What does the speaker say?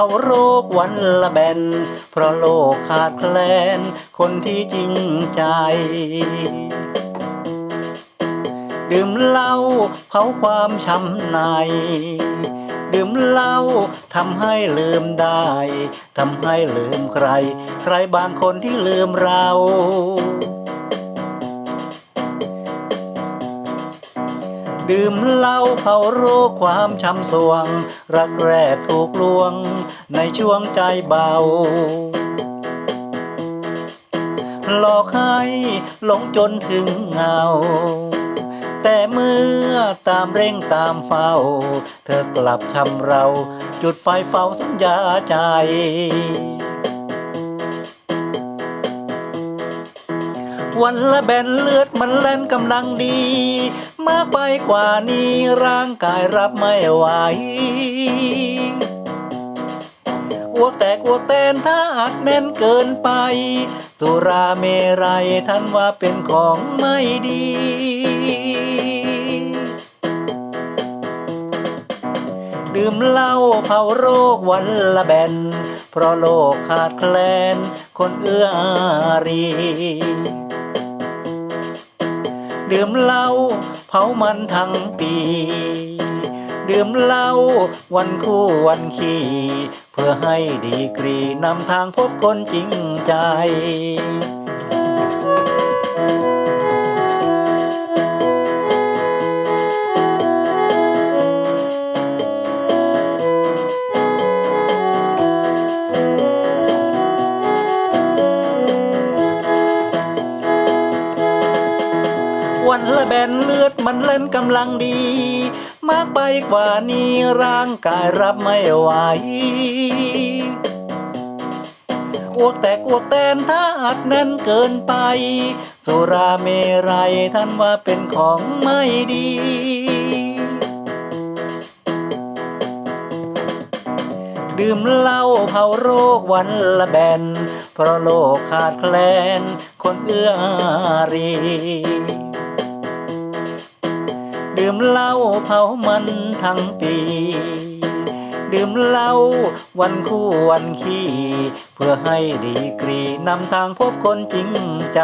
าโรควันละแบน เพราะโลกขาดแคลน คนที่จริงใจ ดื่มเหล้าเผาความช้ำใน ดื่มเหล้าทำให้ลืมได้ทำให้ลืมใคร ใครบางคนที่ลืมเรา ดื่มเหล้าเผาโรคความช้ำสวง รักแรกถูกลวง ในช่วงใจเบา หลอกให้หลงจนถึงเงา แต่เมื่อตามเร่งตามเฝ้า เธอกลับชำเรา จุดไฟเฝ้าสัญญาใจ วันละแบนเลือดมันเล่นกำลังดี มากไปกว่านี้ร่างกายรับไม่ไหวอ้วกแตกอ้วกแตนถ้าอัดแน่นเกินไปสุราเมรัยท่านว่าเป็นของไม่ดีดื่มเหล้าเผาโรควันละแบน เพราะโลกขาดแคลนคนเอื้ออารี ดื่มเหล้าเผามันทั้งปี ดื่มเหล้าวันคู่วันขี้เพื่อให้ดีกรีนำทางพบคนจริงใจ วันละแบนเลือดมันเล่นกำลังดี มากไปกว่านี้ร่างกายรับไม่ไหวอ้วกแตกอ้วกแตนถ้าอัดแน่นเกินไป สุราเมรัยท่านว่าเป็นของไม่ดีดื่มเหล้าเผาโรควันละแบน เพราะโลกขาดแคลนคนเอื้ออารี ดื่มเหล้าเผามันทั้งปี ดื่มเหล้าวันคู่วันขี้ เพื่อให้ดีกรีนำทางพบคนจริงใจ